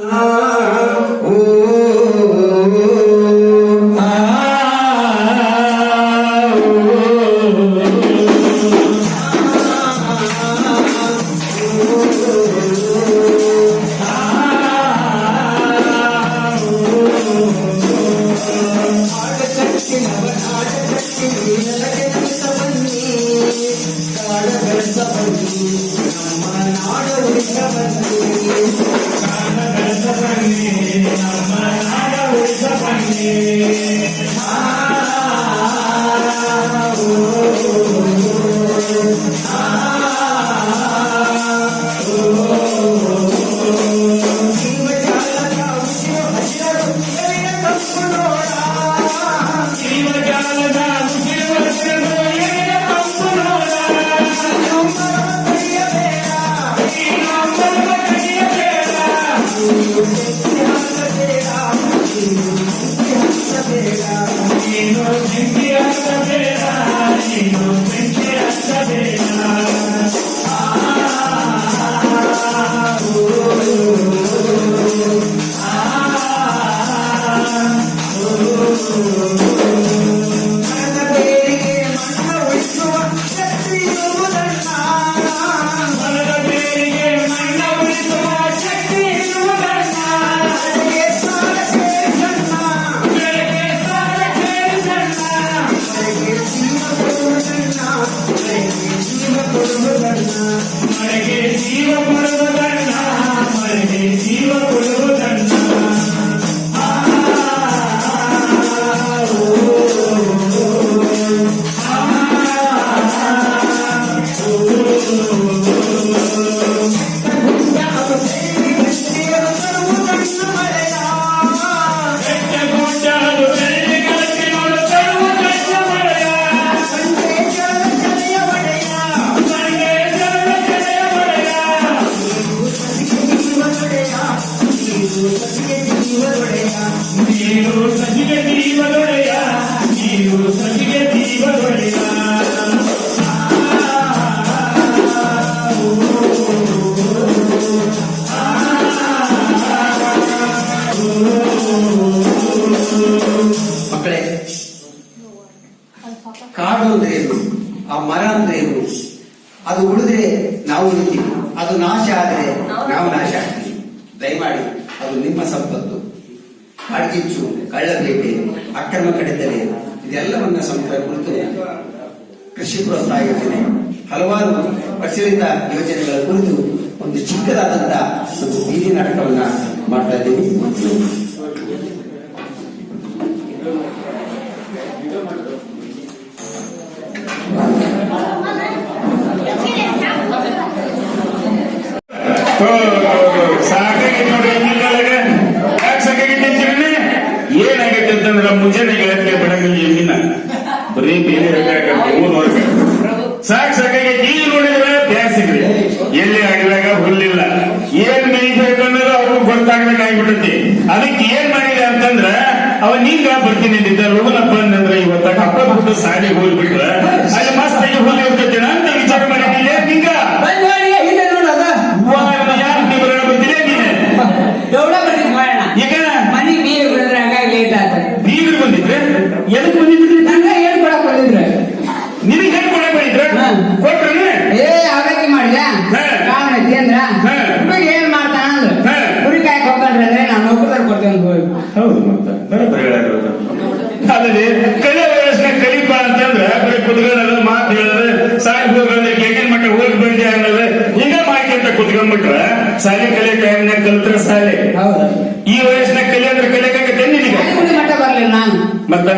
Oh, oh, oh, oh. ನೀನು ಸಸಿಗೆ ದೀವದೊಡೆಯ ನೀನು ಸಸಿಗೆ ದೀವದೊಡೆಯ ಕೃಷಿಪುರಸ್ಥರಾಗಿದ್ದೇನೆ ಹಲವಾರು ಪ್ರಚಲಿತ ಯೋಜನೆಗಳ ಕುರಿತು ಒಂದು ಚಿಕ್ಕದಾದಂತ ಒಂದು ಬೀದಿ ನಾಟಕವನ್ನ ಮಾಡ್ತಾ ಇದ್ದೀವಿ. ಸಾಕಾಗಿ ನೋಡಿ ಏನಾಗೈತೆ ಅಂತಂದ್ರೆ ಮುಂಜಾನೆ ಅದಕ್ಕೆ ಏನ್ ಮಾಡಿದೆ ಅಂತಂದ್ರೆ ಅವ ನೀಂಗ ಬರ್ತೀನಿ ಅಂದಿದ್ದ ಲೋನಪ್ಪ ಅಂತಂದ್ರ ಇವತ್ತ ಕಪ್ಪ ಸಾಲಿಗೆ ಕಿಲೋಮೀಟರ್ ಸಾಲೆ ಕಲೆ ಟೈಮ್ನಾಗ ಕಲ್ತ್ರ ಸಾಲೆ. ಈ ವಯಸ್ಸಿನಾಗ ಕಲೆ ಅಂದ್ರೆ ಕಲಿಯಕಾಗತ್ತೇನೆ ನಿನಗೆ ಮತ್ತ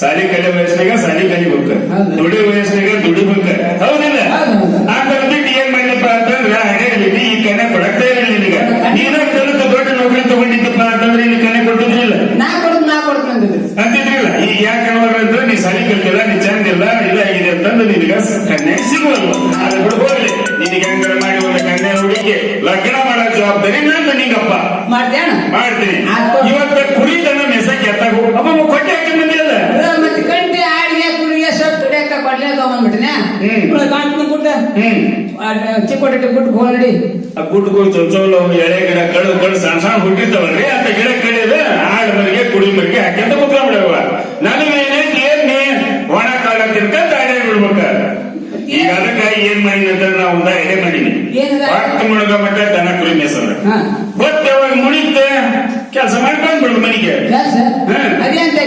ಶಾಲೆ ಕಲೆ ವಯಸ್ಸಿನಾಗ ಶಾಲೆ ಕಲಿಬೇಕು. ದುಡಿಯ ನಿಂಗಪ್ಪ. ಮಾಡ್ತೇನ. ಮಾಡ್ತೀನಿ ಇವತ್ತ ಕುರಿ ದನ ಮೆಸಕ್ಕೆ ಎತ್ತಾಗ. ಅಮ್ಮ ಕೊಟ್ಟೆ ಹಾಕಿ ಬಂದಿಲ್ಲ ಮತ್ತೆ ಕಂಟಿ ಆಡಿಗೆ ಕುರಿಗೆ ಸೊತ್ತು ಹಿಡಿಯಕ್ಕ ಕೊಡ್ಲೆ ತಗೊಂಡ್ಬಿಟ್ಟಿನ ಕಾಣ್ತೀನಿ ಗುಡ್ಡ. ಚಿಕ್ಕೋಟೆ ಗುಡ್ಡ ಹೋಲ್ಡಿ ಆ ಗುಡ್ಡ ಹೋಗಿ ಚೊಚ್ಚೋಲ ಎಳೆ ಗಿಡ ಕಳು ಕಳು ಸಣ್ಣ ಸಣ್ಣ ಹುಟ್ಟಿರ್ತಾವಲ್ರಿ ಅಂತ ಗಿಡ ಕಡಿಯದ ಆಡ್ ಮರಿಗೆ ಕುಡಿ ಮರಿಗೆ ಹಾಕ್ಯಂತ ಕುತ್ಕೊಂಡ್ಬಿಡವ ನನಗೇನೈತಿ ಏನ್ ಒಣ ಕಾಲ ತಿನ್ಕಂತ ಆಡೇ ಬಿಡ್ಬೇಕ ಈಗ ಅದಕ್ಕ ಏನ್ ಮಾಡಿನ ಅಂತ ನಾವು ಒಂದ ಎಡೆ ಮಾಡೀನಿ ವಾಕ್ ಮುಳುಗ ಮಟ್ಟ ದನ ಕುರಿ ಮೇಸವ್ರ ಕೆಲಸ ಮಾಡ್ಕೊಂಡ್ ಬಿಡು ಮನಿಗೆ. ಅದೇಂತ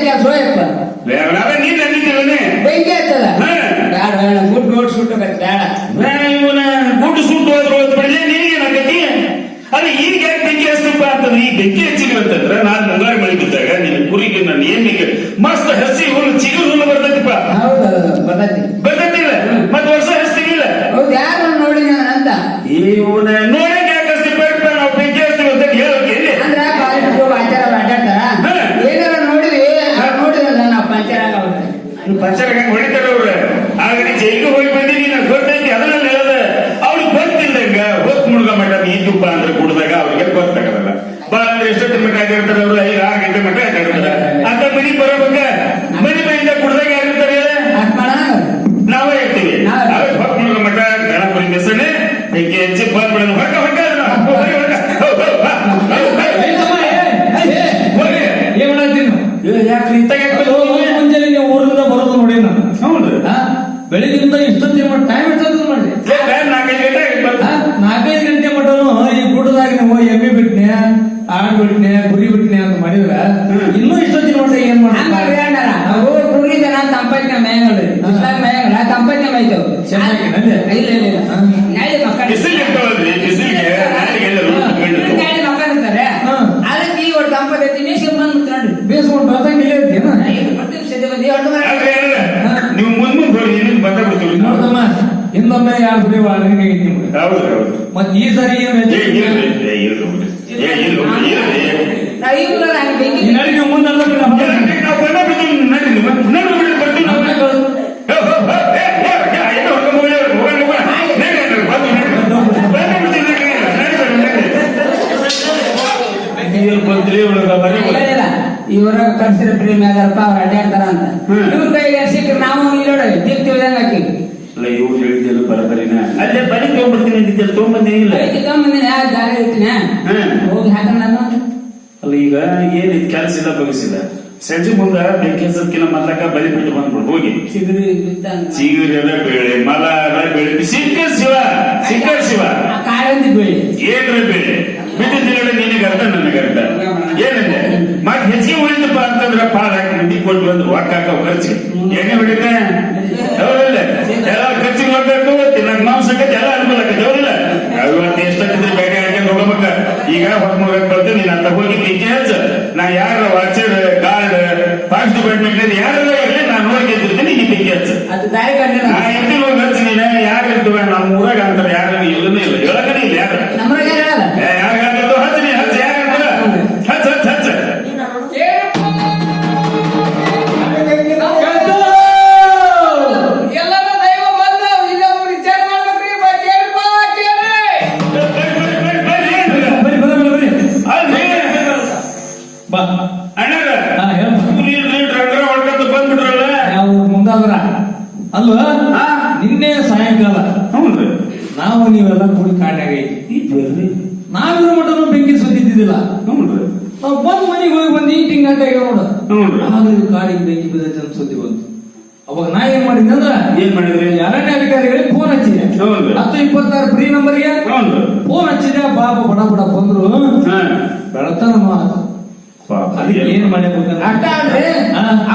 ನಾವೇ ನೀನ್. ಅಂದಿದ್ದೀವನೇ ಬೆಂಕಿ ಹಾ. ಬೇಡ ಬೇಡ ಗುಡ್ ನೋಡ್ ಸುಟ್ಟು ಬೇಡ ಇವನ ಗುಡ್ಡು ಸುಟ್ಟು ಹೋದ್ರು ಹೋದ್ ಬಿಡಲಿ ನಿನಗೇನಾಗತಿ ಅದೇ ಈಗ ಯಾಕೆ ಬೆಂಕಿ ಹಚ್ಚಪ್ಪ ಅಂತಂದ್ರೆ ಈ ಬೆಂಕಿ ಹಚ್ಚಿದ್ವಿ ಅಂತಂದ್ರೆ ನಾನ್ ಮುಂಗಾರು ಮಳೆ ಬಿದ್ದಾಗ ನಿನ್ನ ಕುರಿಗೆ ನನ್ನ ಏನಿಗೆ ಮಸ್ತ್ ಹಸಿ ಹುಲ್ಲು ಚಿಗುರು ಹುಲ್ಲು ಬರ್ತೈತಿಪ್ಪ. ಹೌದೌದು ಬರ್ತೈತಿ ಬರ್ತೈತಿಲ್ಲ ಮತ್ ವರ್ಷ ಹಚ್ತೀವಿಲ್ಲ ಹೌದು ಯಾರು ನೋಡಿ ಅಂತ ಇವನ ನೋಡಕ್ ಯಾಕೆ ಹಚ್ತೀವಿ ನಾವು ಬೆಂಕಿ ಹಚ್ತೀವಿ ಅಂತ ಹೇಳೋಕೆ ಎಲ್ಲಿ ಅಂದ್ರ ಕಾಲೇಜ್ ಆಚಾರ ಅಡ್ಡಾಡ್ತಾರ ಹಾ. ಏನಾರ ನೋಡಿದ್ವಿ ಅವ್ರು ನೋಡಿದ್ರಲ್ಲ ನಾವು ಪಂಚರ್ ಆಗೋದು ಪಂಚರ ಹೆಂಗ್ ಹೊಡಿತಾರ ಅವ್ರ. ಆಗ ನೀ ಹೋಗಿ ಬಂದಿನಿ ನನಗೆ ಗೊತ್ತೈತಿ ಅದನ್ನ ಹೇಳದ. ಅವ್ರಿಗೆ ಗೊತ್ತಿಲ್ದಂಗ ಹೊತ್ತು ಮುಳುಗ ಮಟ್ಟ ಈ ತುಪ್ಪ ಅಂದ್ರೆ ಕುಡ್ದಾಗ ಅವ್ರಿಗೆ ಗೊತ್ತಾಗಲ್ಲ. ಬಾ ಅಂದ್ರೆ ಎಷ್ಟೊತ್ತಿನ ಮಟ್ಟ ಆಗಿರ್ತಾರೆ ಅವ್ರು ಐದು ಆರು ಗಂಟೆ ಮಟ್ಟ ಆಗಿರ್ತಾರೆ ಅಂತ ಮನಿ ಬರಬೇಕ ಮನಿ ಮನೆಯಿಂದ ಕುಡ್ದಾಗ ಯಾರಿರ್ತಾರೆ ಹೇಳ? ಅದ್ ಮಾಡೋಣ ನಾವೇ ಇರ್ತೀವಿ ನಾವೇ. ಅವೇ ಹೊತ್ ಮುಳುಗ ಮಟ್ಟ ಗಣಪುರಿ ಮೆಸಣೆ ಬೆಂಕಿ ಹಚ್ಚಿ ಬಂದ್ ಬಿಡೋದು ಹೊಕ್ಕ ಹೊಕ್ಕ ಅದನ್ನ. ಹೋಗಿ ಹೊಕ್ಕ. ಹೋ, ಹೋ, ಬಾ. ಹೋ, ಹೋ. ಹೋಗಿ. ಏನ್ ಮಾಡತ್ತೀನಿ ಏ, ಯಾಕ್ರಿ ಇತ್ತಾಗ ಯಾಕ್ ಬಂದ್ರಿ? ಮುಂಜಾನೆ ನೀವು ಊರಿಂದ ಬರೋದು ನೋಡಿ ನಾನು ಹೌದು ಆ, ಬೆಳಿಗ್ಗಿಂದ ಇಷ್ಟೊತ್ತಿಗೆ ಮಾಡಿ ಟೈಮ್ ಎಷ್ಟೊತ್ತಿಗೆ ಮಾಡಿ ಏ, ನಾಲ್ಕೈದು ಗಂಟೆ ಆಗಿ ಬಂತು. ನಾಲ್ಕೈದು ಗಂಟೆ ಮಟನು ಈ ಗುಡ್ಡದಾಗ ನೀವು ಎಮ್ಮೆ ಬಿಟ್ನೆ ಆಡ್ ಬಿಟ್ನೆ ಕುರಿ ಬಿಟ್ನೆ ಅಂತ ಮಾಡಿದ್ರ ಇನ್ನೂ ಇಷ್ಟೊತ್ತಿಗೆ ಮಟ್ಟ ಏನ್ ಹಂಗಲ್ರಿ ಮಾಡ್ತಾರೆ ಅಣ್ಣಾರ ನಾವು ಕುಡಿದನ ತಂಪೈತ್ನ ಮೇಯಂಗಲ್ರಿ ಬಿಸ್ಲಾಗ ಮೇಯಂಗಲ್ಲ ತಂಪೈತ್ನ ಮೇಯ್ತೇವ್ ಚೆನ್ನಾಗಿನಂದೆ? ಇಲ್ಲ ಇಲ್ಲ ಇಲ್ಲ ಹಾ. ನಾಳೆ ಮಕ್ಕಳ ಬಿಸಿಲು ಇರ್ತಾವಲ್ರಿ ಬಿಸಿಲಿಗೆ ನಾಳೆಗೆಲ್ಲ ಕುತ್ಕೊಂಡಿರ್ತಾವ. ನಾಳೆ ಮಕ್ಕಳಿರ್ತಾರೆ ಹಾ. ಅದಕ್ಕೆ ಈ ಒಟ್ಟು ತಂಪೈತಿ ನೀವು ಬಂದ್ಬಿಡ್ತು ನೋಡ್ರಿ ಬೇಸ್ಕೊಂಡು ಬರ್ದಂಗೆ ಇಲ್ಲೇ ಇರ್ತೀನ ಐದು ಬರ್ತೀವಿ ಸದ್ಯ ಬಂದಿ ಹೊರಟು ಬರ ಅಲ್ರಿ ಏನಿಲ್ಲ, ನೀವು ಮುಂದ್ ಮುಂದ್ ಹೋಗಿ ಇನ್ನೊಂದು ಬಂದ ಬಿಡ್ತೀವಿ ನೋಡ್ದಮ್ಮ ಹಿಂದೊಮ್ಮೆ ಯಾರು ಕುರಿ ವಾರ್ನಿಂಗ್ ಆಗೈತಿ ನಿಮ್ಗೆ ಹೌದು ಹೌದು ಮತ್ ಈ ಸರಿ ಏನ್ ಏ ಇಲ್ರಿ ಏ ಇಲ್ರಿ ಬಿಡ್ರಿ. ಏ ಇಲ್ರಿ ಬಿಡ್ರಿ, ಇಲ್ರಿ ನಾವು ಈಗ ಹಂಗೆ ಬೆಂಕಿ ಈ ನಡಿ ನೀವು ಮುಂದೆ ಅಲ್ಲ ಇಲ್ರಿ, ನಾವು ಬಂದ ಬಿಡ್ತೀವಿ ನಡ್ರಿ ನೀವು ನಡ್ರಿ ಬಿಡ್ರಿ ಬರ್ತೀವಿ ನಾವು ಹೋ, ಹೋ, ಹೋ, ಏ, ಏ, ಏ, ಏನು ಹೊರ್ಕೊಂಡ್ ಹೋಗ್ಲಿ ಅವ್ರು, ಹೋಗಲ್ಲ, ಹೋಗಲ್ಲ. ನಡ್ರಿ, ನಡ್ರಿ, ಬಂದು ನಡ್ರಿ. ಇಲ್ಲಿ ಬಂದ್ರಿ ಇವ್ರಿಗೆ ಬರೀ ಬರೀ. ಹೇಳಿಲ್ಲ ಇವ್ರಾಗ ಕರ್ಸಿರ ಪ್ರೇಮಿ ಅದಾರಪ್ಪ ಅವ್ರು ಅಡ್ಡಾಡ್ತಾರ ಅಂತ. ಇವ್ರ ಕೈಗೆ ಸಿಕ್ಕರೆ ನಾವು ಇಲ್ಲೋಡ ದಿಕ್ ತಿಳಿದಂಗ ಹಾಕಿ ಇವ್ರು ಬರಬರಿನ? ಅಲ್ಲೇ ಬರಿ ತಗೊಂಡ್ಬಿಡ್ತೀನಿ ಅಂತಿದ್ದೆ ತಗೊಂಡ್ಬಂದೇನಿಲ್ಲ ಇಲ್ಲ. ತಗೊಂಬಂದಿನ ಯಾವ ಜಾಗ ಹೋಗಿ ಹಾಕೋಣ ನಾನು ಅಲ್ಲ ಈಗ ಏನಿದ್ ಕೆಲಸ ಇಲ್ಲ ಬಗ್ಸಿಲ್ಲ ಸಂಜೆ ಮುಂದ ಬೆಂಕಿ ಹಚ್ಚದ್ಕಿನ ಮಲ್ಲಕ ಬಲಿ ಬಿಟ್ಟು ಬಂದ್ಬಿಡು ಹೋಗಿ. ಚಿಗುರೆಲ್ಲ ಬೇಳೆ ಮಲ ಅದ ಬೇಳೆ ಸಿಕ್ಕ ಶಿವ ಸಿಕ್ಕ ಶಿವ. ಬೀಳಿ. ಏನ್ರ ಬೇಳೆ? ಬಿಟ್ಟಿದ್ದಿಲ್ಲ ನಿನಗೆ ಅರ್ಥ ನನಗೆ ಅರ್ಥ. ಏನಂದ್ರೆ ಮತ್ ಹೆಚ್ಚಿಗೆ ಉಳಿತಪ್ಪ ಅಂತಂದ್ರ ಪಾಲ್ ಹಾಕಿ ಮಂದಿ ಕೊಟ್ಟು ಬಂದು ಒಕ್ಕ ಖರ್ಚು ಎಣ್ಣೆ ಹೊಡಿತ ಹೌದಿಲ್ಲ ಎಲ್ಲ ಖರ್ಚಿಗೆ ಹೋಗ್ಬೇಕು ತಿನ್ನಕ್ ಮಾಂಸ ಆಕತಿ ಎಲ್ಲ ಅನುಕೂಲ ಆಕತಿ ಹೌದಿಲ್ಲ ಇವತ್ತು ಎಷ್ಟಾಗಿದ್ರೆ ಬೇರೆ ಹಾಕೊಂಡು ಹೋಗ್ಬೇಕ ಈಗ ಹೊತ್ತು ಮುಗಕ್ ಬರ್ತೀನಿ ನೀನ್ ಅಂತ ಹೋಗಿ ಬೆಂಕಿ ಹಚ್ಚ ನಾ ಯಾರ ವಾಚರ್ ಗಾರ್ಡ್ ಫಾಸ್ಟ್ ಡಿಪಾರ್ಟ್ಮೆಂಟ್ ಯಾರೆಲ್ಲ ಇರಲಿ ನಾನು ನೋಡಿ ಗೆದ್ದಿರ್ತೀನಿ ನೀ ಬೆಂಕಿ ಹಚ್ಚ ಅದು ದಾರಿ ಕಂಡಿಲ್ಲ ನಾ ಎಲ್ಲಿ ಹೋಗಿ ಹಚ್ಚ ನೀನ? ಯಾರು ಇರ್ತವೆ? ನಮ್ಮ ಊರಾಗ ಅಂತಾರೆ ಯಾರು ಇಲ್ಲನೇ ಇಲ್ಲ. ಹೇಳಕನೇ ಬಾಬಾ ಬಡ ಬಡ ಬಂದ್ರು ಹಾ. ಬೆಳತನ ಮಾತು ಏನ್ ಮಾಡ್ಬೇಕು.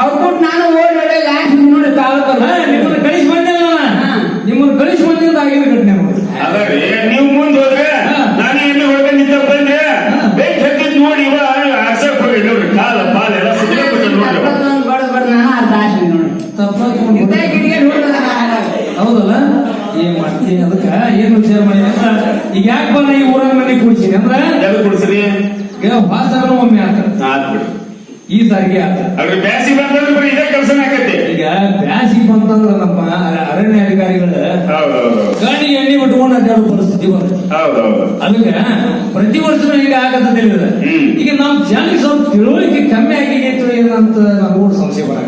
ಅವ್ರು ಕೊಟ್ಟು ನಾನು ಓಡಿ ಓಡಿ ಲಾಸ್ಟ್ ನೋಡಿ ಕಾಲ ಹಾ, ನಿಮ್ಮನ್ನ ಕಳಿಸಿ ಬಂದಿಲ್ಲ ಹಾ. ನಿಮ್ಮನ್ನ ಕಳಿಸಿ ಬಂದಿಂದ ಆಗಿರೋ ಘಟನೆ ನೋಡಿ ಅದರಿ, ನೀವು ಮುಂದ್ ಹೋದ್ರೆ ಹಾ. ನಾನು ಎಣ್ಣೆ ಹೊಡ್ಕೊಂಡ್ ನಿಂತ ಬಂದ್ರೆ ಹಾ. ಬೆಂಕಿ ಹತ್ತಿದ್ ನೋಡಿ ಇವ ಆರ್ಸಕ್ ಹೋಗಿ ನೋಡ್ರಿ ಕಾಲ ಪಾಲ ಎಲ್ಲ ಸುತ್ತಬಿಟ್ಟು ನೋಡ್ರಿ ಅವ. ಬಡ ಬಡ ನಾನು ಅರ್ಧ ಆಶೆ ನೋಡಿ ತಪ್ಪಾಗಿ ಇಂಥ ಗಿಡಿಗೆ ನೋಡಿದ ಹೌದಲ್ಲ ಏನ್ ಮಾಡ್ತೀನಿ ಅದಕ್ಕ ಏನ್ ವಿಚಾರ ಮಾಡಿ ಅಂದ್ರ ಈಗ ಯಾಕೆ ಬಂದ ಈ ಊರಾಗ ಮನೆ ಕೂಡ್ಸಿನಿ ಅಂದ್ರ ಎಲ್ಲಿ ಕೊಡ್ಸಿರಿ ಈಗ ವಾಸನ ಒಮ್ಮೆ ಆತ ಆತ್ ಬಿಡಿ ಈ ಸಾರಿಗೆ ಆತ ಅವ್ರಿಗೆ ಬ್ಯಾಸಿ ಬಂದ್ರೆ ಬರೀ ಇದೇ ಕೆಲಸನ ಆಕತಿ ಈಗ ಬ್ಯಾಸಿಗೆ ಬಂತಂದ್ರ ನಮ್ಮ ಅರ- ಅರಣ್ಯ ಅಧಿಕಾರಿಗಳ ಹೌದೌದು ಗಾಡಿ ಎಣ್ಣೆ ಬಿಟ್ಕೊಂಡು ಅಡ್ಡಾಡೋ ಪರಿಸ್ಥಿತಿ ಬಂದ ಹೌದೌದು ಅದಕ್ಕೆ ಪ್ರತಿ ವರ್ಷ ಈಗ ಆಗತ್ತಿಲ್ಲ ಹ್ಮ್. ಈಗ ನಮ್ ಜನಕ್ಕೆ ಸ್ವಲ್ಪ ತಿಳುವಳಿಕೆ ಕಮ್ಮಿ ಆಗಿತ್ತು ಏನಂತ ನನಗೂ ಸಂಶಯ ಬರ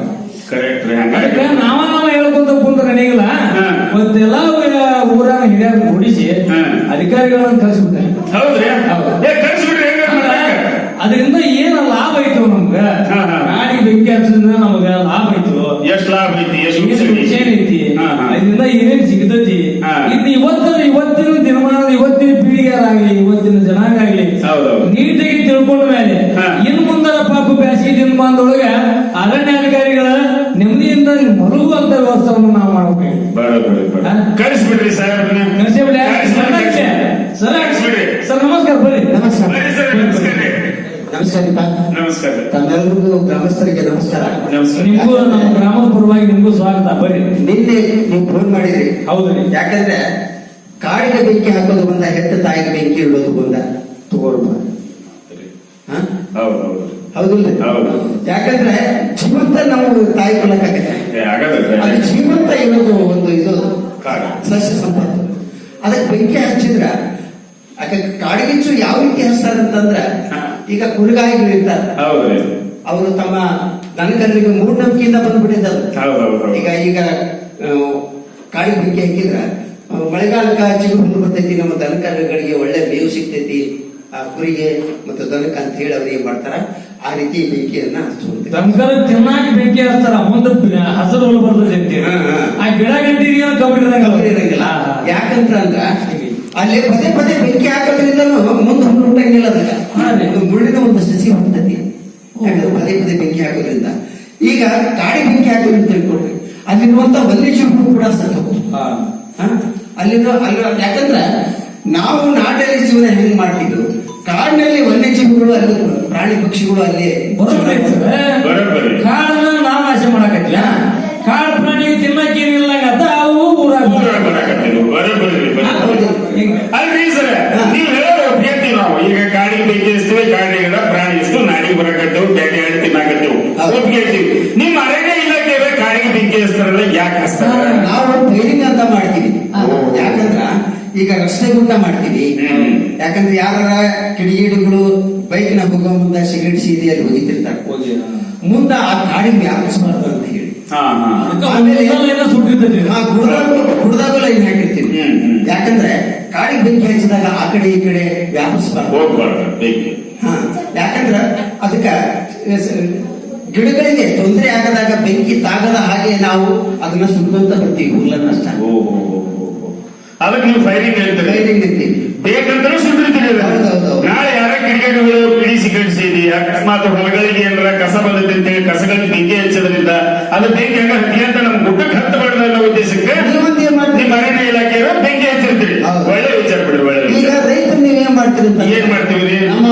ಕರೆಕ್ಟ್ ರೀ ಅದಕ್ಕೆ ಹಂಗಾರೆ ನಾವ ನಾವ ಹೇಳ್ಕೊಂತ ಕುಂತ ನಡೆಯಲ್ಲ ಹಾ. ಮತ್ತೆಲ್ಲ ಅಧಿಕಾರಿಗಳನ್ನ ಕಳಿಸ್ಬಿಟ್ಟೆ. ಹೌದ್ರಿ? ಹೌದು. ಏ ಕಳ್ಸಿಬಿಡ್ರಿ ಹೆಂಗ ಅದರಿಂದ ಏನ ಲಾಭ ಐತು ನಮ್ಗ? ಹಾ, ಹಾ. ಗಾಡಿ ಬೆಂಕಿ ಹಚ್ಚದ್ರಿಂದ ನಮಗ ಲಾಭ ಐತು ಎಷ್ಟ್ ಲಾಭ ಐತಿ ಎಷ್ಟು ವಿಷಯ ಐತಿ. ಅದರಿಂದ ಏನೇನ್ ಸಿಗ್ತೈತಿ. ಇನ್ನು ಇವತ್ತಿನ ಇವತ್ತಿನ ದಿನಮಾನ ಇವತ್ತಿನ ಪೀಳಿಗೆಯರಾಗ್ಲಿ ಇವತ್ತಿನ ಜನಾಂಗ ಆಗ್ಲಿ. ನೀಟಾಗಿ ತಿಳ್ಕೊಂಡ ಮೇಲೆ ಇನ್ ಮುಂದರ ಪಾಪ ಬ್ಯಾಸಿಗೆ ದಿನಮಾನದೊಳಗ ಅರಣ್ಯಾಧಿಕಾರಿಗಳ ನೆಮ್ಮದಿಯಿಂದ ಮಲಗುವಂತ ವ್ಯವಸ್ಥೆಯನ್ನು ನಾವು ಮಾಡಬೇಕು. ಕಳಿಸ್ಬಿಡ್ರಿ. ಸರ್ ಕಳಿಸ್ಬಿಡ್ರಿ. ಸರ್ ನಮಸ್ಕಾರ. ತಮ್ಮೆಲ್ಲರಿಗೂ ಗ್ರಾಮಸ್ಥರಿಗೆ ನಮಸ್ಕಾರ. ನಮಸ್ಕಾರ. ನಿಮ್ಗೂ ನಮ್ಮ ಗ್ರಾಮದ ಪರವಾಗಿ ನಿಮಗೂ ಸ್ವಾಗತ. ಬರ್ರಿ. ನಿನ್ನೆ ನೀವು ಫೋನ್ ಮಾಡಿದ್ರಿ. ಹೌದ್ರಿ ಯಾಕಂದ್ರೆ ಕಾಡಿಗೆ ಬೆಂಕಿ ಹಾಕೋದು ಬಂದ ಹೆತ್ತ ತಾಯಿಗೆ ಬೆಂಕಿ ಇಡೋದು ಬಂದ. ತಗೋರ್ಬ ಹೌದು ಹೌದು ಹೌದಿಲ್ಲ ಹೌದು. ಯಾಕಂದ್ರೆ ಜೀವಂತ ನಮ್ಮ ತಾಯಿ ಕೊಡಕ್ಕಾಗತ್ತೆ. ಅದು ಜೀವಂತ ಇರೋದು ಒಂದು ಇದು. ಕಾಡ. ಸಸ್ಯ ಸಂಪತ್ತು. ಅದಕ್ಕೆ ಬೆಂಕಿ ಹಚ್ಚಿದ್ರ ಯಾಕೆ ಕಾಡಿಗಿಚ್ಚು ಯಾವ ರೀತಿ ಹಚ್ತಾರೆ ಅಂತಂದ್ರ ಹಾ. ಈಗ ಕುರುಗಾಯಿಗಳು ಇರ್ತಾರೆ. ಅವರು ತಮ್ಮ ದನಕರಿಗೆ ಮೂಢನಂಬಿಕೆಯಿಂದ ಬಂದ್ಬಿಟ್ಟಿದ್ದಾರೆ. ಹೌದು ಹೌದು ಹೌದು. ಈಗ ಈಗ ಕಾಯಿ ಬಿಕ್ಕಿ ಬೆಂಕಿ ಹಾಕಿದ್ರ ಮಳೆಗಾಲಕ್ಕ ಚಿಗುರು ಹುಲ್ಲು ಬರ್ತೈತಿ ನಮ್ಮ ದನಕರುಗಳಿಗೆ ಒಳ್ಳೆ ಮೇವು ಸಿಗ್ತೈತಿ. ಆ ಕುರಿಗೆ ಮತ್ತು ದನಕ ಅಂತ ಹೇಳಿ ಅವ್ರು ಏನ್ ಮಾಡ್ತಾರ? ಆ ರೀತಿ ಬೆಂಕಿಯನ್ನ ಹಚ್ಚುವಂತೆ ಚೆನ್ನಾಗಿ ಬೆಂಕಿ ಹಚ್ತಾರ. ಮುಂದೆ ಹಸರು ಬರ್ತದೆ. ಆ ಗಿಡ ಗಂಟಿ ಏನು ಕಬ್ಬಡಿ ಕಬ್ಬರಿ ಇರಂಗಿಲ್ಲ. ಯಾಕಂದ್ರ ಅಂದ್ರ ಅಲ್ಲಿ ಪದೇ ಪದೇ ಬೆಂಕಿ ಹಾಕೋದ್ರಿಂದನು ಮುಂದೆ ಹುಲ್ಲು ಉಂಟಾಗಿಲ್ಲ ಅದಕ್ಕೆ ಮುಳ್ಳಿನ ಒಂದು ಸಸಿ ಹೊಂಟತಿ ಯಾಕಂದ್ರೆ ಪದೇ ಪದೇ ಬೆಂಕಿ ಹಾಕೋದ್ರಿಂದ ಈಗ ಕಾಡಿ ಬೆಂಕಿ ಹಾಕೋದ್ರಿಂದ ತಿಳ್ಕೊಳ್ರಿ. ಅಲ್ಲಿರುವಂತ ವನ್ಯಜೀವಿಗಳು ಕೂಡ ಸತ್ತು ಹಾ. ಹ? ಅಲ್ಲಿರೋ ಅಲ್ಲಿ ಯಾಕಂದ್ರ ನಾವು ನಾಡಲ್ಲಿ ಜೀವನ ಹೆಂಗ್ ಮಾಡ್ತಿದ್ರು ಕಾಡಿನಲ್ಲಿ ವನ್ಯಜೀವಿಗಳು ಅಲ್ಲಿ ಪ್ರಾಣಿ ಪಕ್ಷಿಗಳು ಅಲ್ಲಿ. ಕಾಡನ್ನ ನಾವು ನಾಶ ಮಾಡಕತ್ತಿಲ್ಲ ಕಾಡು ಪ್ರಾಣಿ ತಿನ್ನಕ್ ಅಲ್ರಿ ಸರ್ ನೀವ್ ಹೇಳೋದು ಒಪ್ಕೊಂತೀವಿ ನಾವು. ಈಗ ಕಾಡಿಗೆ ಬೆಂಕಿ ಗಾಡಿ ಕಾಡಿಗಳ ಪ್ರಾಣಿ ಇಷ್ಟು ನಾಡಿಗೆ ಬರಕತ್ತೇವು ಬೇಟೆ ಆಡಿ ತಿನ್ನಾಕತ್ತೇವು. ಕೇಳ್ತೀವಿ ನಿಮ್ಮ ಅರಣ್ಯ ಇಲಾಖೆ ಕಾಡಿಗೆ ಬೆಂಕಿ ಹಚ್ತಾರಲ್ಲ ಯಾಕೆ ಹಚ್ತಾರ ನಾವು ಟ್ರೈನಿಂಗ್ ಅಂತ ಮಾಡ್ತೀವಿ. ಯಾಕಂದ್ರ ಈಗ ರಸ್ತೆ ಗುಡ್ಡ ಮಾಡ್ತೀವಿ. ಯಾಕಂದ್ರೆ ಯಾರ ಕಿಡಿಗೇಡಿಗಳು ಬೈಕ್ನ ಹೋಗೋ ಮುಂದ ಸಿಗರೇಟ್ ಸೀದಿ ಅಲ್ಲಿ ಹೋಗಿತಿರ್ತಾರೆ ಮುಂದ ಆ ಕಾಡಿಗೆ ವ್ಯಾಪಿಸಬಾರ್ದು ಗುಡ್ದಾಗ ಲೈನ್. ಯಾಕಂದ್ರೆ ಕಾಡಿಗೆ ಬೆಂಕಿ ಹಚ್ಚಿದಾಗ ಆ ಕಡೆ ಈ ಕಡೆ ವ್ಯಾಪಿಸ್ಬಾರ್ದು ಹೋಗ್ಬಾರ್ದು ಬೆಂಕಿ ಹಾ. ಯಾಕಂದ್ರ ಅದಕ್ಕ ಗಿಡಗಳಿಗೆ ತೊಂದರೆ ಆಗದಾಗ ಬೆಂಕಿ ತಾಗದ ಹಾಗೆ ನಾವು ಅದನ್ನ ಸುಡುವಂತ ಬರ್ತೀವಿ ಓ. ಅದಕ್ಕೆ ನೀವು ಫೈರಿಂಗ್ ಹೇಳ್ತೀವಿ. ಇರ್ತೀವಿ ಕಿಡಿಗೇಡಿಗಳು ಸೇರಿ ಸಿಗಡಿಸಿದಿ ಅಕಸ್ಮಾತ್ ಹೊಲಗಳಿಗೆ ಏನಾರ ಕಸ ಬಂದೈತೆ ಅಂತೇಳಿ ಕಸಗಳಿಗೆ ಬೆಂಕಿ ಹಚ್ಚೋದ್ರಿಂದ ಅದು ಬೆಂಕಿ ಹಂಗ ಹತ್ತಿ ಅಂತ ನಮ್ ಗುಡ್ಡಕ್ಕೆ ಹತ್ತಬಾರ್ದು ಅನ್ನೋ ಉದ್ದೇಶಕ್ಕೆ? ನಿಮ್ಮ ಅರಣ್ಯ ಇಲಾಖೆ ಬೆಂಕಿ ಹಚ್ಚಿರ್ತೀರಿ. ಒಳ್ಳೆ ವಿಚಾರ ಬಿಡಿ ಒಳ್ಳೆ ಈಗ ರೈತರು ನೀವೇನ್ ಮಾಡ್ತೀರಿ ಅಂತ ಏನ್ ಮಾಡ್ತೀವಿ ನಮ್ಮ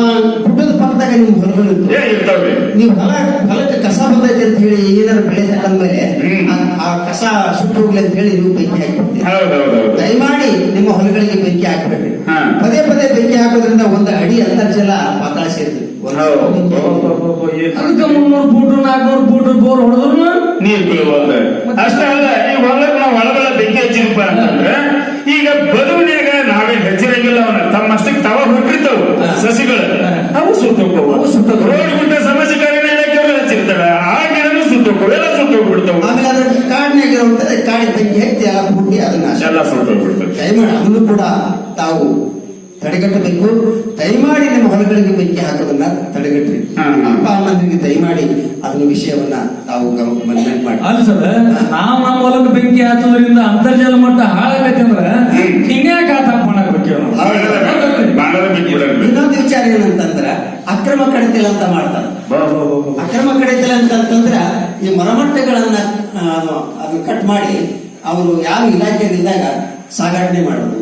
ಗುಡ್ಡದ ನಿಮ್ಗೆ ನಿಮ್ ಹೊಲಗಳು ಇರ್ತವೆ. ನೀವು ಹೊಲ ಹೊಲಕ್ಕೆ ಕಸ ಬಂದೈತೆ ಅಂತ ಹೇಳಿ ಏನಾದ್ರು ಬೆಳೆ ತಕ್ಕಂದ್ಮೇಲೆ. ಆ- ಕಸ ಸುಟ್ಟು ಹೋಗ್ಲಿ ಅಂತ ಹೇಳಿ ನೀವು ಬೆಂಕಿ ಹಾಕ್ಬಿಡ್ತೀರಿ. ಹೌದೌದೌದು. ದಯಮಾಡಿ ನಿಮ್ಮ ಹೊಲಗಳಿಗೆ ಬೆಂಕಿ ಹಾಕಬೇಡಿ ಪದೇ ಪದೇ ಬೆಂಕಿ ಹಾಕೋದ್ರಿಂದ ಒಂದು ಅಡಿ ಅಂತರ್ಜಲ ಪಾತಾಳ ಸೇರ್ತದೆ. ಒಂದು ಅದಕ್ಕೆ ಮುನ್ನೂರು ಫೂಟ್ ನಾಲ್ಕುನೂರು ಫೂಟ್ ಬೋರ್ ಹೊಡೆದ್ರು ನೀರ್ ಅಷ್ಟೇ ಅಲ್ಲ ಈ ಹೊಲಕ್ಕೆ ನಾವು ಹೊಲಗಳ ಬೆಂಕಿ ಹಚ್ಚಿರಪ್ಪ ಅಂತಂದ್ರೆ ಈಗ ಬದುವಿನಾಗ ನಾವೇನ್ ಹೆಚ್ಚಿರಂಗಿಲ್ಲ ಅವನ. ತಮ್ಮಷ್ಟಕ್ಕೆ ತವ ಹುಟ್ಟಿರ್ತಾವ ಹಾ. ಸಸಿಗಳು ಅವು ಸುಟ್ಟೋಕ್ಕವು ಅವು ಸುಟ್ಟೋಕ್ಕವು. ರೋಡ್ ಗುಡ್ಡ ಸಮಾಜ ಕಾರ್ಯ ಇಲಾಖೆಯವರು ಹಚ್ಚಿರ್ತಾರೆ. ಆ ಗಿಡನು ಸುಟ್ಟೋಕ್ಕವು ಎಲ್ಲ ಸುಟ್ಟೋಗ್ಬಿಡ್ತಾವ ಆಮೇಲೆ ಅದ್ರ ಕಾಡಿನಾಗಿರುವಂತದ್ದು ಕಾಡಿನ ತಂಗಿ ಹತ್ತಿ ಎಲ್ಲ ಪುಟ್ಟಿ ಅದನ್ನ ಎಲ್ಲ ಸುಟ್ಟೋಗ್ಬಿಡ್ತವೆ ದಯಮಾಡಿ ಅದನ್ನು ಕೂಡ ತಾವು ತಡೆಗಟ್ಟಬೇಕು. ದಯಮಾಡಿ ನಿಮ್ಮ ಹೊಲಗಳಿಗೆ ಬೆಂಕಿ ಹಾಕೋದನ್ನ ತಡೆಗಟ್ಟ್ರಿ ಹಾ. ಅಪ್ಪ ಅಮ್ಮನಿಗೆ ದಯಮಾಡಿ ಅದನ್ನ ವಿಷಯವನ್ನ ನಾವು ಗಮನ ಮಾಡಿ. ಅಲ್ಲ ಸರ್ ನಾವು ನಮ್ಮ ಹೊಲಕ್ಕೆ ಬೆಂಕಿ ಹಾಕೋದ್ರಿಂದ ಅಂತರ್ಜಲ ಮಟ್ಟ ಹಾಳಾಗತ್ತೆ ಹಿಂಗ್ಯಾಕ ಇನ್ನೊಂದು ವಿಚಾರ ಏನಂತಂದ್ರ ಅಕ್ರಮ ಕಡಿತಿಲ್ಲ ಅಂತ ಮಾಡ್ತಾರೆ. ಅಕ್ರಮ ಕಡಿತಿಲ್ಲ ಅಂತಂದ್ರ ಈ ಮರಮಟ್ಟೆಗಳನ್ನ ಅದು ಅದನ್ನ ಕಟ್ ಮಾಡಿ ಅವರು ಯಾವ ಇಲಾಖೆಯಲ್ಲಿದ್ದಾಗ ಸಾಗಾಟನೆ ಮಾಡೋದು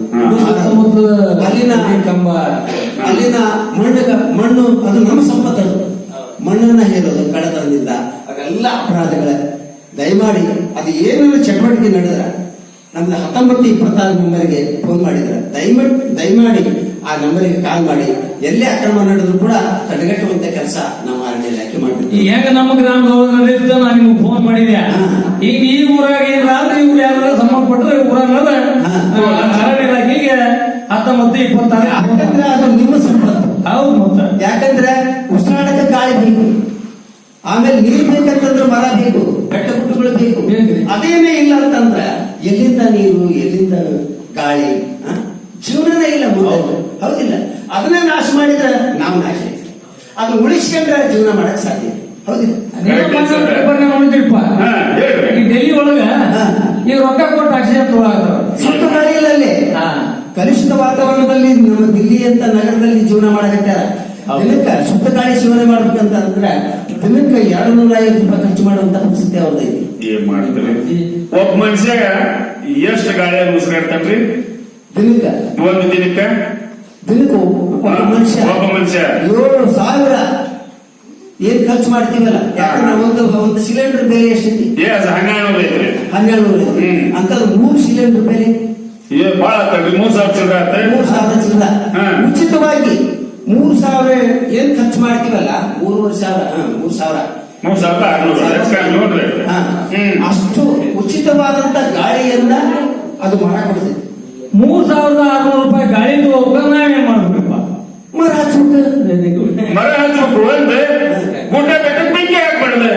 ಅಲ್ಲಿನ ಕಂಬ ಅಲ್ಲಿನ ಮಣ್ಣು ಮಣ್ಣು ಅದು ನಮ್ಮ ಸಂಪತ್ತು ಮಣ್ಣನ್ನ ಹೇರೋದು ಕಡತನದಿಂದ. ಅವೆಲ್ಲ ಅಪರಾಧಗಳ. ದಯಮಾಡಿ ಅದು ಏನೇನು ಚಟುವಟಿಕೆ ನಡೆದ್ರ ನಮ್ದು ಹತ್ತೊಂಬತ್ತು ಇಪ್ಪತ್ತಾರು ನಂಬರ್ಗೆ ಫೋನ್ ಮಾಡಿದ್ರ. ದಯಮಾಡಿ ದಯಮಾಡಿ ಆ ನಂಬರಿಗೆ ಕಾಲ್ ಮಾಡಿ. ಎಲ್ಲಿ ಅಕ್ರಮ ನಡೆದ್ರು ಕೂಡ ತಡೆಗಟ್ಟುವಂತ ಕೆಲಸ ನಮ್ಮ ಅರಣ್ಯ ಇಲಾಖೆ ಈಗ ಮಾಡ್ತೀವಿ ಹೆಂಗ ನಮ್ಮ ನಡೆಯುತ್ತ ನಾನು ನಿಮ್ಗೆ ಫೋನ್ ಮಾಡಿದೆ. ಈಗ ಈ ಊರಾಗ ಏನಾದ್ರೆ ಇವ್ರು ಯಾರು ಸಂಬಂಧಪಟ್ಟರೆ ಊರಾಗ ಹಾ. ಅರಣ್ಯ ಇಲಾಖೆಗೆ ಹತ್ತೊಂಬತ್ತು ಇಪ್ಪತ್ತಾರು? ಯಾಕಂದ್ರೆ ಅದು ನಿಮ್ಮ ಸಂಪತ್ತು ಹೌದು ಮತ್ತೆ. ಯಾಕಂದ್ರೆ ಉಸಿರಾಟಕ್ಕೆ ಗಾಳಿ ಬೇಕು. ಆಮೇಲೆ ನೀರು ಬೇಕಂತಂದ್ರೆ ಮರ ಬೇಕು ಬೆಟ್ಟ ಗುಡ್ಡಗಳು ಬೇಕು. ಅದೇನೇ ಇಲ್ಲ ಅಂತಂದ್ರೆ ಎಲ್ಲಿಂದ ನೀರು ಎಲ್ಲಿಂದ ಗಾಳಿ ಆ? ಜೀವನನೇ ಇಲ್ಲ ಮುಂದೆ. ಹೌದಿಲ್ಲ? ಅದನ್ನ ನಾಶ ಮಾಡಿದ್ರೆ ನಾವು ನಾಶ ಆಯ್ತು. ಅದು ಉಳಿಸ್ಕೊಂಡ್ರೆ ಜೀವನ ಮಾಡಕ್ ಸಾಧ್ಯ. ಹೌದಿಲ್ಲ. ಈ ಡೆಲ್ಲಿ ಒಳಗ. ಈಗ ರೊಕ್ಕ ಕೊಟ್ಟು ಆಕ್ಸಿಜನ್ ಒಳಗಾಗ್ತಾವ ಸುತ್ತ ಹಾ. ಕಲುಷಿತ ವಾತಾವರಣದಲ್ಲಿ ನಮ್ಮ ದಿಲ್ಲಿ ಅಂತ ನಗರದಲ್ಲಿ ಜೀವನ ಮಾಡಕತ್ತಾರ. ದಿನಕ್ಕ ಶುದ್ಧ ಗಾಳಿ ಸೇವನೆ ಮಾಡ್ಬೇಕಂತ ಅಂದ್ರೆ ದಿನಕ್ಕ ಎರಡು ನೂರ ಐವತ್ತು ರೂಪಾಯಿ ಖರ್ಚು ಮಾಡುವಂತ ಪರಿಸ್ಥಿತಿ ಐತಿ. ಏನ್ ಮಾಡ್ತಾರೆ ಒಬ್ಬ ಮನುಷ್ಯ ಎಷ್ಟು ಗಾಳಿಯ ಉಸಿರಾಡ್ತಾನ್ರಿ? ದಿನಕ್ಕ? ಒಂದು ದಿನಕ್ಕ? ದಿನಕ್ಕ ಒಬ್ಬ ಮನುಷ್ಯ ಒಬ್ಬ ಮನುಷ್ಯ. ಏಳು ಸಾವಿರ ಏನ್ ಖರ್ಚು ಮಾಡ್ತೀವಲ್ಲ ಯಾಕಂದ್ರೆ ಒಂದು ಒಂದು ಸಿಲಿಂಡರ್ ಬೆಲೆ ಎಷ್ಟೈತಿ? ಹನ್ನೆರಡು ನೂರ. ಅಂತದ್ ಮೂರು ಸಿಲಿಂಡರ್ ಬೆಲೆ? ಮೂರ್ ಸಾವಿರ ಚಿಲ್ಲರೆ. ಉಚಿತವಾಗಿ ಮೂರು ಸಾವಿರ ಏನ್ ಖರ್ಚು ಮಾಡ್ತೀವಲ್ಲ? ಮೂರುವರೆ ಸಾವಿರ ಹ ಮೂರು ಸಾವಿರ. ಅಷ್ಟು ಉಚಿತವಾದಂತ ಗಾಳಿಯನ್ನ ಅದು ಮರ ಕೊಡ್ತೈತಿ. ಮೂರ್ ಸಾವಿರದ ಆರ್ನೂರು ರೂಪಾಯಿ ಗಾಳಿ ತಗೋಬೇಕು ನಾವೇನ್ ಮಾಡ್ಬೇಕಪ್ಪ. ಮರ ಹಚ್ಬೇಕು. ಮರ ಹಚ್ಬೇಕು ಒಂದು ಗುಡ್ಡ ಬೆಟ್ಟ ಬೆಂಕಿ ಹಾಕ್ಬಾರ್ದು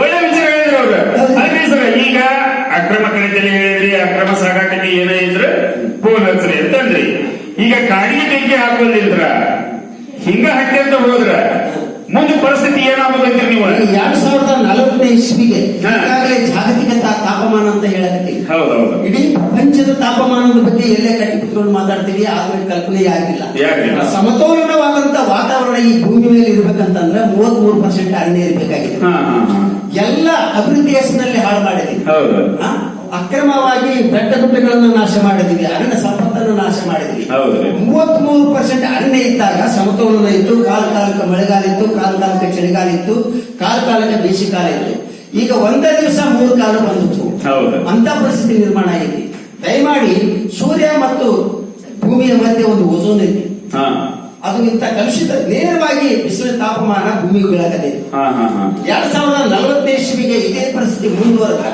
ಒಳ್ಳೆ ವಿಚಾರ ಹೇಳಿದ್ರು ಅವ್ರು ಅಲ್ರಿ ಸರ್ ಈಗ ಅಕ್ರಮ ಕಡಿತಲ್ಲಿ ಹೇಳಿದ್ರಿ, ಅಕ್ರಮ ಸಾಗಾಟಕ್ಕೆ ಏನೇ ಇದ್ರೆ ಫೋನ್ ಹಚ್ಚ್ರಿ ಅಂತಂದ್ರಿ. ಈಗ ಕಾಡಿಗೆ ಬೆಂಕಿ ಹಾಕೋದಿಲ್ರ? ಹಿಂಗ ಹಾಕಿ ಅಂತ ಹೋದ್ರ? ಮುಂದೆ ಪರಿಸ್ಥಿತಿ ಏನಾಗುತ್ತೆ ನೀವು. ಎರಡ್ ಸಾವಿರದ ನಲವತ್ತನೇ ಇಸ್ವಿಗೆ. ಈಗಾಗಲೇ ಜಾಗತಿಕ ತಾಪಮಾನ ಅಂತ ಹೇಳಿ ಹೌದೌದು. ಇಡೀ ಪ್ರಪಂಚದ ತಾಪಮಾನದ ಬಗ್ಗೆ ಎಲ್ಲೇ ಕಟ್ಟಿ ಕುತ್ಕೊಂಡು ಮಾತಾಡ್ತೀವಿ ಆದ್ರೆ ಕಲ್ಪನೆ ಆಗಿಲ್ಲ? ಸಮತೋಲನವಾದಂತ ವಾತಾವರಣ ಈ ಭೂಮಿ ಮೇಲೆ ಇರ್ಬೇಕಂತಂದ್ರೆ ಮೂವತ್ ಮೂರು ಪರ್ಸೆಂಟ್ ಅರಣ್ಯ ಇರಬೇಕಾಗಿತ್ತು. ಎಲ್ಲ ಅಭಿವೃದ್ಧಿ ಹೆಸರಿನಲ್ಲಿ ಹಾಳು ಮಾಡಿದ್ವಿ? ಅಕ್ರಮವಾಗಿ ಬೆಟ್ಟ ಗುಡ್ಡಗಳನ್ನು ನಾಶ ಮಾಡಿದ್ವಿ. ಅರಣ್ಯ ನಾಶ ಮಾಡಿದ್ವಿ ಮೂವತ್ಮೂರು ಮೂವತ್ತ್ ಮೂರು ಪರ್ಸೆಂಟ್ ಅರಣ್ಯ ಇದ್ದಾಗ ಸಮತೋಲನ ಇತ್ತು ಕಾಲ ಕಾಲಕ್ಕೆ ಮಳೆಗಾಲ ಇತ್ತು ಕಾಲ ಕಾಲಕ್ಕೆ ಚಳಿಗಾಲ ಇತ್ತು ಕಾಲ ಕಾಲಕ್ಕೆ ಬೇಸಿಗೆಕಾಲ ಇತ್ತು. ಈಗ ಒಂದೇ ದಿವಸ ಮೂರು ಕಾಲ ಬಂದಿತ್ತು. ಅಂತ ಪರಿಸ್ಥಿತಿ ನಿರ್ಮಾಣ ಆಗಿದೆ. ದಯಮಾಡಿ ಸೂರ್ಯ ಮತ್ತು ಭೂಮಿಯ ಮಧ್ಯೆ ಒಂದು ಓಜೋನ್ ಇದೆ ಹಾ. ಅದು ಇಂಥ ಕಲುಷಿತ ನೇರವಾಗಿ ಬಿಸಿಲಿನ ತಾಪಮಾನ ಭೂಮಿಗೆ ಎರಡ್ ಸಾವಿರದ ನಲವತ್ತನೇ ಇದೇ ಪರಿಸ್ಥಿತಿ ಮುಂದುವರೆದ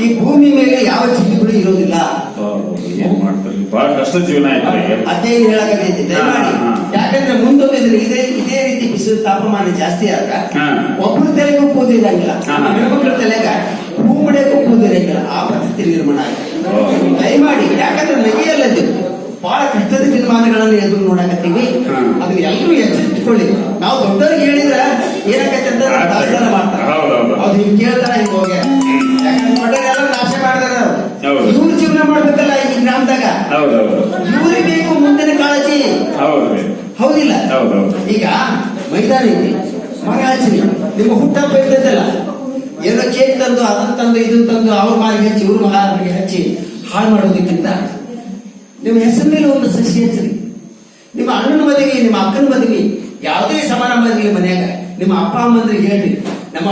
ಈ ಭೂಮಿ ಮೇಲೆ ಯಾವ ಜೀವಿಗಳು ಇರೋದಿಲ್ಲ ಅದೇ ಏನ್ ಮಾಡ್ತಾರ್ರಿ ಬಹಳ ಕಷ್ಟ ಜೀವನ ಐತ್ರಿ ಅದೇನು ಹೇಳಕತ್ತೈತಿ ದಯಮಾಡಿ ಹಾ, ಹಾ. ಯಾಕಂದ್ರೆ ಮುಂದೋಗಿದ್ರೆ ಇದೇ ಇದೇ ರೀತಿ ಬಿಸಿಲು ತಾಪಮಾನ ಜಾಸ್ತಿ ಆಗ ಹಾ. ಒಬ್ಬರ ತಲೆಗೂ ಕೂದಿರಂಗಿಲ್ಲ ಹಾ. ಹೆಣ್ಮಕ್ಳ ತಲೆಗ ಭೂಮಿಡೆಗೂ ಕೂದಿರಂಗಿಲ್ಲ ಆ ಪರಿಸ್ಥಿತಿ ನಿರ್ಮಾಣ ಆಗಿದೆ. ದಯಮಾಡಿ ಯಾಕಂದ್ರೆ ನಗೆಯಲ್ಲದ್ದು ಬಹಳ ಕಷ್ಟದ ತೀರ್ಮಾನಗಳನ್ನು ಎದುರು ನೋಡಕತ್ತೀವಿ ಹಾ. ಅದನ್ನ ಎಲ್ಲರೂ ಎಚ್ಚೆತ್ತುಕೊಳ್ಳಿ ನಾವು ದೊಡ್ಡವ್ರಿಗೆ ಹೇಳಿದ್ರೆ ಏನಾಗತ್ತೆ ಅಂತ. ದಾಸ್ತಾನ ಮಾಡ್ತಾರೆ. ಅವ್ರು ಹಿಂಗೆ ಕೇಳ್ತಾರ ಹಿಂಗ್ ಹೋಗ್ಯ ಇವ್ರು ಜೀವನ ಮಾಡ್ಬೇಕಲ್ಲ ಈ ಗ್ರಾಮದಾಗ. ಇವ್ರಿಗೆ ಬೇಕು ಮುಂದಿನ ಕಾಳಜಿ. ಹೌದಿಲ್ಲ? ಈಗ ಮೈದಾನ ಇದೆ ಮರ ಹಚ್ಚಿರಿ ನಿಮ್ಮ ಹುಟ್ಟಪ್ಪ ಇರ್ತೈತಲ್ಲ ಏನೋ ಕೇಕ್ ತಂದು ಅದನ್ನ ತಂದು ಇದನ್ನ ತಂದು ಅವ್ರ ಮಾರಿಗೆ ಹಚ್ಚಿ ಇವ್ರ ಮಾರಿಗೆ ಹಚ್ಚಿ ಹಾಳು ಮಾಡೋದಕ್ಕಿಂತ ನಿಮ್ಮ ಹೆಸರು ಮೇಲೆ ಒಂದು ಸಸಿ ಹಚ್ಚಿರಿ. ನಿಮ್ಮ ಅಣ್ಣನ ಮದುವೆ ನಿಮ್ಮ ಅಕ್ಕನ ಮದುವೆ ಯಾವುದೇ ಸಮಾರಂಭ ಇರಲಿ ಮನ್ಯಾಗ ನಿಮ್ಮ ಅಪ್ಪ ಅಮ್ಮಂದ್ರಿಗೆ ಹೇಳ್ರಿ ನಮ್ಮ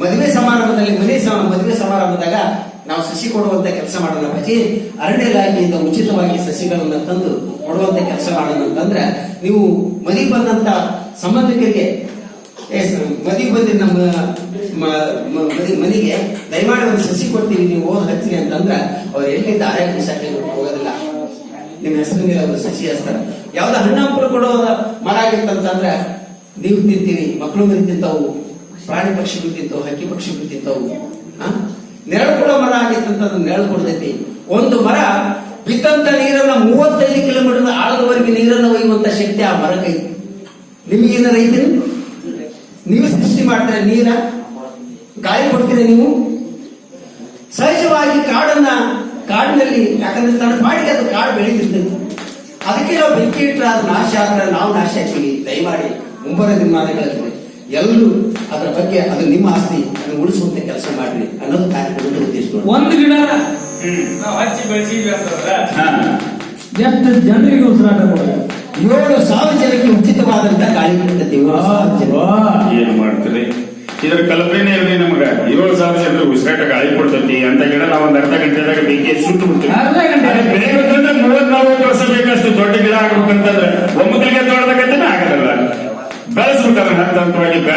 ಮದುವೆ ಸಮಾರಂಭದಲ್ಲಿ ಮನೆ ಮದುವೆ ಸಮಾರಂಭದಾಗ ನಾವು ಸಸಿ ಕೊಡುವಂತ ಕೆಲಸ ಮಾಡೋಣ ಅಪ್ಪಾಜಿ ಅರಣ್ಯ ಇಲಾಖೆಯಿಂದ ಉಚಿತವಾಗಿ ಸಸಿಗಳನ್ನ ತಂದು ಕೊಡುವಂತ ಕೆಲಸ ಮಾಡೋಣ ಅಂತಂದ್ರೆ ನೀವು ಮದಿ ಬಂದಂತ ಸಂಬಂಧಿಕರಿಗೆ ಮನೆಗೆ ಬಂದಿ ನಮ್ಮ ಮನೆಗೆ ದಯಮಾಡಿ ಒಂದು ಸಸಿ ಕೊಡ್ತೀವಿ, ನೀವು ಓದ್ ಹಚ್ಚಿರಿ ಅಂತಂದ್ರೆ ಅವ್ರು ಎಲ್ಲಿಂದ ಆರೋಗ್ಯ ಶಾಖೆ ಹೋಗೋದಿಲ್ಲ ನಿಮ್ಮ ಹೆಸರು ಮೇಲೆ ಅವರು ಸಸಿ ಹಚ್ತಾರೆ ಯಾವ್ದು ಹಣ್ಣು ಹಂಪಲು ಕೊಡೋ ಮರ ಆಗಿತ್ತಂತಂದ್ರೆ ನೀವು ತಿಂತೀವಿ ಮಕ್ಕಳು ತಿಂತಾವು, ಪ್ರಾಣಿ ಪಕ್ಷಿಗಳು ತಿಂತಾವು, ಹಕ್ಕಿ ಪಕ್ಷಿಗಳು ತಿಂತಾವು, ಆ? ನೆರಳು ಕೊಡೋ ಮರ ಆಗಿತ್ತಂತಂದ್ರೆ ನೆರಳು ಕೊಡ್ತೈತಿ. ಒಂದು ಮರ ಬಿದ್ದಂತ ನೀರನ್ನ ಮೂವತ್ತೈದು ಕಿಲೋಮೀಟರ್ ಆಳದವರೆಗೆ ನೀರನ್ನು ಒಯ್ಯುವಂತ ಶಕ್ತಿ ಆ ಮರಕ್ಕೆ ನಿಮಗೇನಾರ ಐತಿ? ನೀವು ಸೃಷ್ಟಿ ಮಾಡ್ತಾರೆ ನೀರ? ಗಾಳಿ ಕೊಡ್ತೀರ ನೀವು? ಸಹಜವಾಗಿ ಕಾಡನ್ನ, ಕಾಡಿನಲ್ಲಿ, ಯಾಕಂದ್ರೆ ತನ್ನ ಮಾಡಿ ಅದು ಕಾಡು ಬೆಳೀತಿರ್ತದೆ ಅದಕ್ಕೆ ನಾವು ಬೆಂಕಿ ಇಟ್ಟರೆ ಅದು ನಾಶ ಆದ್ರೆ ನಾವು ನಾಶ ಆಗ್ತೀವಿ. ದಯಮಾಡಿ ಮುಂಬರುವ ದಿನಮಾನಗಳಲ್ಲಿ ಎಲ್ಲರೂ ಅದರ ಬಗ್ಗೆ ಅದು ನಿಮ್ಮ ಆಸ್ತಿ ಅದನ್ನು ಉಳಿಸುವಂತ ಕೆಲಸ ಮಾಡ್ರಿ ಅನ್ನೋದು ಕಾರ್ಯಕ್ರಮದ ಉದ್ದೇಶ ಒಂದು ಗಿಡ. ನಾವು ಹಚ್ಚಿ ಬೆಳೆಸಿದ್ವಿ ಅಂತಂದ್ರೆ ಹಾ. ಎಷ್ಟು ಜನರಿಗೆ ಉಸಿರಾಟ ಏಳು ಸಾವಿರ ಜನಕ್ಕೆ ಉಚಿತವಾದಂತ ಗಾಳಿ ಕೊಡ್ತೈತಿ ಏನು ಮಾಡ್ತೀರಿ? ಇದರ ಕಲ್ಪನೆ ಇರಲಿ ನಮಗ. ಏಳು ಸಾವಿರ ಜನರು ಉಸಿರಾಟ ಗಾಳಿ ಕೊಡ್ತೈತಿ ಅಂತ ಗಿಡ ನಾವು ಒಂದ್ ಅರ್ಧ ಗಂಟೆದಾಗ ಬೆಂಕಿ ಸುಟ್ಟು ಬಿಡ್ತೀವಿ. ಅರ್ಧ ಗಂಟೆ? ಅದು ಬೆಳಿಬೇಕಂದ್ರೆ ವರ್ಷ ಬೇಕಷ್ಟು.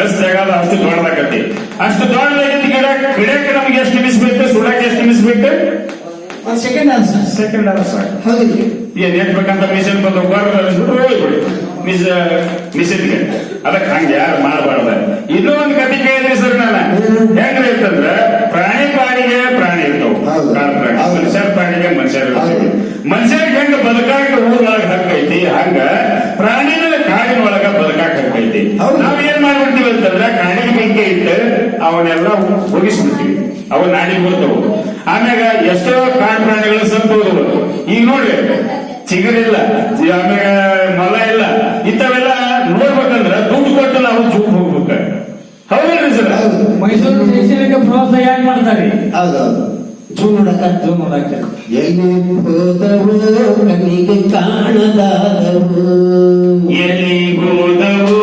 ಕಳಿಸ್ದಾಗ ಅಷ್ಟು ದೊಡ್ಡದಾಗತಿ ಅಷ್ಟು ದೊಡ್ಡದಾಗೈತಿ ಗಿಡ ಗಿಡಕ್ಕೆ ನಮ್ಗೆ ಎಷ್ಟು ನಿಮಿಸ್ಬೇಕು ಸುಡಕ್ಕೆ ಎಷ್ಟು ನಿಮಿಸ್ಬೇಕು second hour second hour sir ಹೌದಿಲ್ರಿ ಏನ್ ಹೇಳ್ಬೇಕಂತ ಮಿಷನ್ ಬಂದು ಬರ್ದು ಹೋಗ್ಬಿಡಿ. ಮಿಸ್ ಮಿಷನ್ಗೆ ಅದಕ್ಕೆ ಹಂಗೆ ಯಾರು ಮಾಡಬಾರ್ದ? ಇನ್ನೊಂದು ಕತೆ ಕೇಳಿದ್ರಿ ಸರ್ ನಾನು ಹೆಂಗ್ರಿ ಅಂತಂದ್ರ ಪ್ರಾಣಿ ಪ್ರಾಣಿಗೆ ಪ್ರಾಣಿ ಇರ್ತಾವ. ಮನುಷ್ಯರ ಪ್ರಾಣಿಗೆ ಮನುಷ್ಯರ ಮನುಷ್ಯರಿಗೆ ಹೆಂಗ ಬದುಕಾಕ ಊರೊಳಗ ಹಕ್ಕೈತಿ ಹಂಗ ಪ್ರಾಣಿನ ಕಾಡಿನ ಒಳಗ ಬದುಕಾಕ ಹಕ್ಕೈತಿ ನಾವು ಅಂತಂದ್ರೆ ಕಾಣಿ ಬೆಂಕಿ ಇಟ್ಟು ಅವನ್ನೆಲ್ಲ ಮುಗಿಸ್ಬಿಡ್ತೀವಿ ಅವ ನಾಡಿಗೆ ಬರ್ತವು ಆಮ್ಯಾಗ ಎಷ್ಟೋ ಕಾಣ್ ಪ್ರಾಣಿಗಳು ಸತ್ತು ಈಗ ನೋಡ್ರಿ ಚಿಗರಿಲ್ಲ ಆಮ್ಯಾಗ ಮಲ ಇಲ್ಲ ಇಂಥವೆಲ್ಲ ನೋಡ್ಬೇಕಂದ್ರ ದುಡ್ಡು ಕೊಟ್ಟು ನಾವು ಜೂಕ್ ಹೋಗ್ಬೇಕ. ಹೌದಲ್ರಿ ಸರ್? ಹೌದು. ಮೈಸೂರು ಶೈಕ್ಷಣಿಕ ಪ್ರವಾಸ ಯಾಕೆ ಮಾಡ್ತಾರೆ? ಹೌದೌದು ಎಲ್ಲಿ ಹೋದವು ಕಣ್ಣಿಗೆ ಕಾಣದಾದವು. ಎಲ್ಲಿ ಹೋದವು?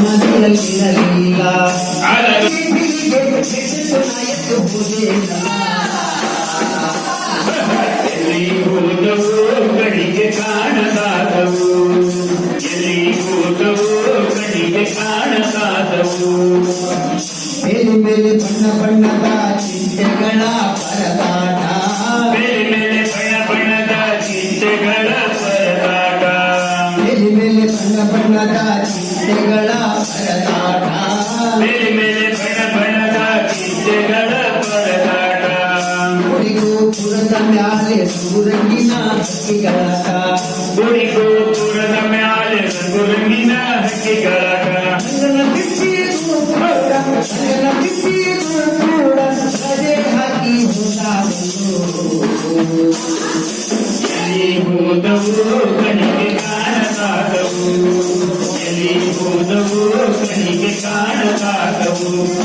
ಎಲ್ಲರ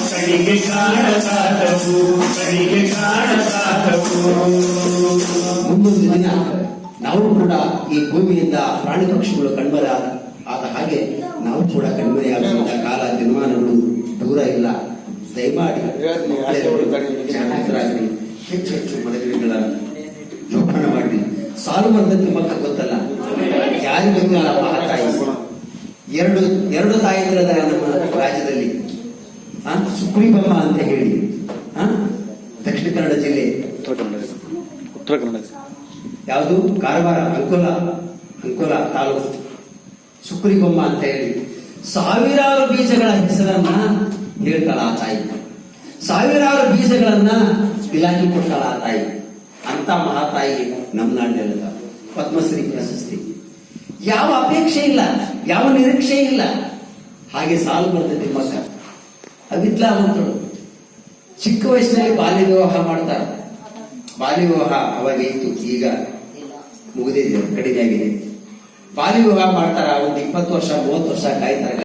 ಕಣಿಗೆ ಕಾಣದಾದವು ಕಣಿಗೆ ಕಾಣದಾದವು ಮುಂದೊಂದು ದಿನ ನಾವು ಕೂಡ ಈ ಭೂಮಿಯಿಂದ ಪ್ರಾಣಿ ಪಕ್ಷಿಗಳು ಕಣ್ಮರೆ ಆದ ಹಾಗೆ ನಾವು ಕೂಡ ಕಣ್ಮರೆಯಾಗುವಂತಹ ಕಾಲ ದಿನಮಾನಗಳು ದೂರ ಇಲ್ಲ. ದಯಮಾಡಿ ಜಾಗೃತರಾಗಿರಿ ಹೆಚ್ಚು ಹೆಚ್ಚು ಮರಗಿಡಗಳನ್ನು ಜೋಪಾನ ಮಾಡಿ ಸಾಲು ಮರದ ತಿಮ್ಮಕ್ಕ ಗೊತ್ತಲ್ಲ ಯಾರಿಗೂ ಆ ಮಹಾತಾಯಿ ಎರಡು ಎರಡು ತಾಯಂದಿರದ ನಮ್ಮ ರಾಜ್ಯದಲ್ಲಿ ಆ ಅಂತ ಹೇಳಿ. ದಕ್ಷಿಣ ಕನ್ನಡ ಜಿಲ್ಲೆ. ಉತ್ತರ ಕನ್ನಡ ಉತ್ತರ ಕನ್ನಡ ಯಾವುದು? ಕಾರವಾರ ಅಂಕೋಲ ಅಂಕೋಲ ತಾಲೂಕು. ಸುಕ್ರಿಬೊಮ್ಮ ಅಂತ ಹೇಳಿ. ಸಾವಿರಾರು ಬೀಜಗಳ ಹೆಸರನ್ನ ಹೇಳ್ತಾಳ ಆ ತಾಯಿ. ಸಾವಿರಾರು ಬೀಜಗಳನ್ನ ಇಲಾಖೆ ಕೊಡ್ತಾಳ ಆ ತಾಯಿ. ಅಂತ ಮಹಾತಾಯಿ ನಮ್ಮ ನಾಡಿನೆಲ್ಲ ಪದ್ಮಶ್ರೀ ಪ್ರಶಸ್ತಿ. ಯಾವ ಅಪೇಕ್ಷೆ ಇಲ್ಲ ಯಾವ ನಿರೀಕ್ಷೆ ಇಲ್ಲ. ಹಾಗೆ ಸಾಲು ಬರ್ತದೆ ತಿಮ್ಮಕ್ಕ. ಅವಿದ್ಲಾವಂತಳು ಚಿಕ್ಕ ವಯಸ್ಸಿನಲ್ಲಿ ಬಾಲ್ಯ ವಿವಾಹ ಮಾಡ್ತಾರೆ. ಬಾಲ್ಯ ವಿವಾಹ ಅವಾಗ ಈಗ ಮುಗಿದಿದೆ, ಕಡಿಮೆ ಆಗಿದೆ. ಬಾಲ್ಯ ವಿವಾಹ ಮಾಡ್ತಾರ, ಒಂದು ಇಪ್ಪತ್ತು ವರ್ಷ, ಮೂವತ್ತು ವರ್ಷ ಕಾಯ್ತಾರೆ.